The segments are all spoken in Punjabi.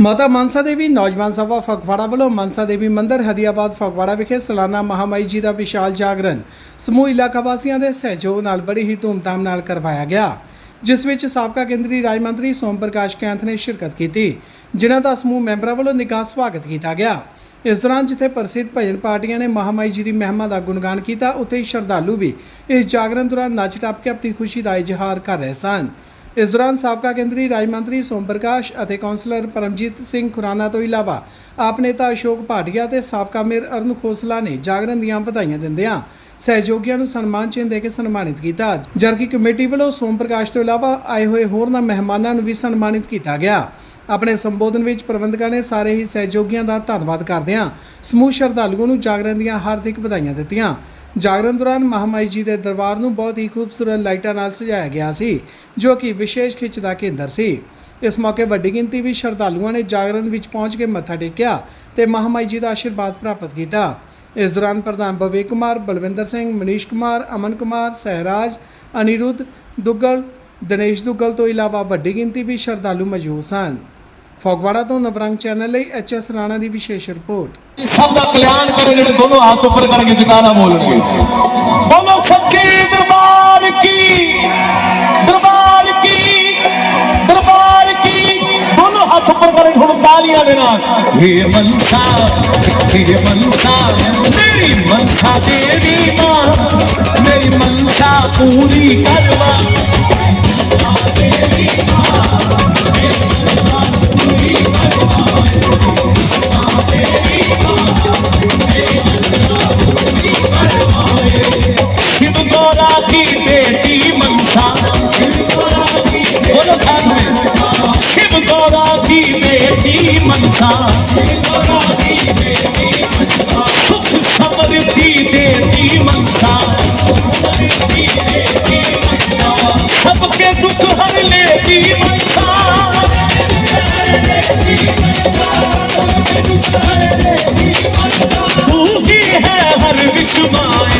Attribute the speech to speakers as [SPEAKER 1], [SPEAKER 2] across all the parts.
[SPEAKER 1] ਮਾਤਾ ਮਨਸਾ ਦੇਵੀ, ਨੌਜਵਾਨ ਸਭਾ ਫਗਵਾੜਾ ਵੱਲੋਂ ਮਨਸਾ ਦੇਵੀ ਮੰਦਿਰ, ਹਦੀਆਬਾਦ ਫਗਵਾੜਾ ਵਿਖੇ ਸਾਲਾਨਾ ਮਹਾਮਾਈ ਜੀ ਦਾ ਵਿਸ਼ਾਲ ਜਾਗਰਣ। ਸਮੂਹ ਇਲਾਕਾ ਵਾਸੀਆਂ ਦੇ ਸਹਿਯੋਗ ਨਾਲ ਬੜੀ ਹੀ ਧੂਮਧਾਮ ਨਾਲ ਕਰਵਾਇਆ ਗਿਆ। ਜਿਸ ਵਿੱਚ ਸਾਬਕਾ ਕੇਂਦਰੀ ਰਾਜ ਮੰਤਰੀ ਸੋਮ ਪ੍ਰਕਾਸ਼ ਕੈਂਥ ਨੇ ਸ਼ਿਰਕਤ ਕੀਤੀ, ਜਿਨ੍ਹਾਂ ਦਾ ਸਮੂਹ ਮੈਂਬਰਾਂ ਵੱਲੋਂ ਨਿੱਘਾ ਸਵਾਗਤ ਕੀਤਾ ਗਿਆ। ਇਸ ਦੌਰਾਨ ਜਿੱਥੇ ਪ੍ਰਸਿੱਧ ਭਜਨ ਪਾਰਟੀਆਂ ਨੇ ਮਹਾਮਾਈ ਜੀ ਦੀ ਮਹਿਮਾ ਦਾ ਗੁਣਗਾਨ ਕੀਤਾ, ਉੱਥੇ ਹੀ ਸ਼ਰਧਾਲੂ ਵੀ ਇਸ ਜਾਗਰਣ ਦੌਰਾਨ ਨੱਚ ਟੱਪ ਕੇ ਆਪਣੀ ਖੁਸ਼ੀ ਦਾ ਇਜ਼ਹਾਰ ਕਰ ਰਹੇ ਸਨ। ਇਸ ਦੌਰਾਨ ਸਾਬਕਾ ਕੇਂਦਰੀ ਰਾਜ ਮੰਤਰੀ ਸੋਮ ਪ੍ਰਕਾਸ਼ ਅਤੇ ਕੌਂਸਲਰ ਪਰਮਜੀਤ ਸਿੰਘ ਖੁਰਾਨਾ ਤੋਂ ਇਲਾਵਾ ਆਪ ਨੇਤਾ ਅਸ਼ੋਕ ਭਾਟੀਆ ਤੇ ਸਾਬਕਾ ਮੇਅਰ ਅਰਨ ਖੋਸਲਾ ਨੇ ਜਾਗਰਣ ਦੀਆਂ ਵਧਾਈਆਂ ਦਿੰਦਿਆਂ ਸਹਿਯੋਗੀਆਂ ਨੂੰ ਸਨਮਾਨ ਚਿੰਨ੍ਹ ਦੇ ਕੇ ਸਨਮਾਨਿਤ ਕੀਤਾ। ਜਦਕਿ ਕਮੇਟੀ ਵੱਲੋਂ ਸੋਮ ਪ੍ਰਕਾਸ਼ ਤੋਂ ਇਲਾਵਾ ਆਏ ਹੋਏ ਹੋਰਨਾਂ ਮਹਿਮਾਨਾਂ ਨੂੰ ਵੀ ਸਨਮਾਨਿਤ ਕੀਤਾ ਗਿਆ। ਆਪਣੇ ਸੰਬੋਧਨ ਵਿੱਚ ਪ੍ਰਬੰਧਕਾਂ ਨੇ ਸਾਰੇ ਹੀ ਸਹਿਯੋਗੀਆਂ ਦਾ ਧੰਨਵਾਦ ਕਰਦਿਆਂ ਸਮੂਹ ਸ਼ਰਧਾਲੂਆਂ ਨੂੰ ਜਾਗਰਣ ਦੀਆਂ ਹਾਰਦਿਕ ਵਧਾਈਆਂ ਦਿੱਤੀਆਂ। ਜਾਗਰਣ ਦੌਰਾਨ ਮਹਾਮਾਈ ਜੀ ਦੇ ਦਰਬਾਰ ਨੂੰ ਬਹੁਤ ਹੀ ਖੂਬਸੂਰਤ ਲਾਈਟਾਂ ਨਾਲ ਸਜਾਇਆ ਗਿਆ ਸੀ, ਜੋ ਕਿ ਵਿਸ਼ੇਸ਼ ਖਿੱਚ ਦਾ ਕੇਂਦਰ ਸੀ। ਇਸ ਮੌਕੇ ਵੱਡੀ ਗਿਣਤੀ ਵਿੱਚ ਸ਼ਰਧਾਲੂਆਂ ਨੇ ਜਾਗਰਣ ਵਿੱਚ ਪਹੁੰਚ ਕੇ ਮੱਥਾ ਟੇਕਿਆ ਤੇ ਮਹਾਮਾਈ ਜੀ ਦਾ ਆਸ਼ੀਰਵਾਦ ਪ੍ਰਾਪਤ ਕੀਤਾ। ਇਸ ਦੌਰਾਨ ਪ੍ਰਧਾਨ ਭਵੇ ਕੁਮਾਰ, ਬਲਵਿੰਦਰ ਸਿੰਘ, ਮਨੀਸ਼ ਕੁਮਾਰ, ਅਮਨ ਕੁਮਾਰ, ਸਹਿਰਾਜ, ਅਨਿਰੁੱਧ ਦੁੱਗਲ, ਦਿਨੇਸ਼ ਦੁੱਗਲ ਤੋਂ ਇਲਾਵਾ ਵੱਡੀ ਗਿਣਤੀ ਵਿੱਚ ਸ਼ਰਧਾਲੂ ਮੌਜੂਦ ਸਨ। ਫਗਵਾੜਾ ਤੋਂ ਨਵਰੰਗ ਚੈਨਲ ਲਈ ਐਚ ਐਸ ਰਾਣਾ ਦੀ ਵਿਸ਼ੇਸ਼ ਰਿਪੋਰਟ।
[SPEAKER 2] ਸਭ ਦਾ ਕਲਿਆਣ ਕਰੇ ਜਿਹੜੇ ਦੋਨੋਂ ਹੱਥ ਉੱਪਰ ਕਰਕੇ ਜਕਾਰਾ ਬੋਲਣਗੇ। ਬੋਲੋ ਸੱਚੇ ਦਰਬਾਰ ਕੀ? ਦਰਬਾਰ ਕੀ? ਦਰਬਾਰ ਕੀ? ਦੋਨੋਂ ਹੱਥ ਉੱਪਰ ਕਰਕੇ ਹੁਣ ਤਾਲੀਆਂ ਦੇ ਨਾਲ। ਇਹ ਮਨਸਾ ਇਹ ਮਨਸਾ, ਮੇਰੀ ਮਨਸਾ ਦੇਵੀ ਮਾਂ, ਮੇਰੀ ਮਨਸਾ ਪੂਰੀ ਕਰਵਾ। बेटी मनसा। सुख समृद्धि देती मनसा। सबके दुख हर लेती मनसा। ही हर विश्व माए।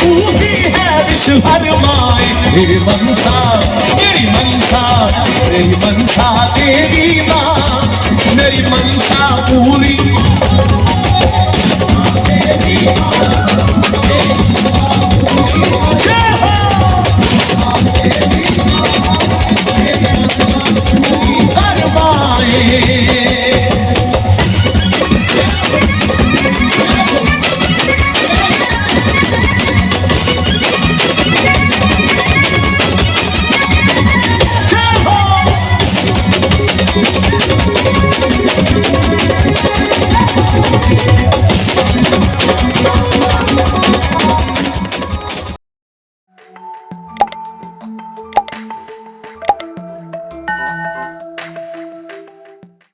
[SPEAKER 2] तू ही है विश्व हर माए। मेरी मनसा मेरी मनसा मेरी मनसा तेरी माँ કરી મનસા પૂરી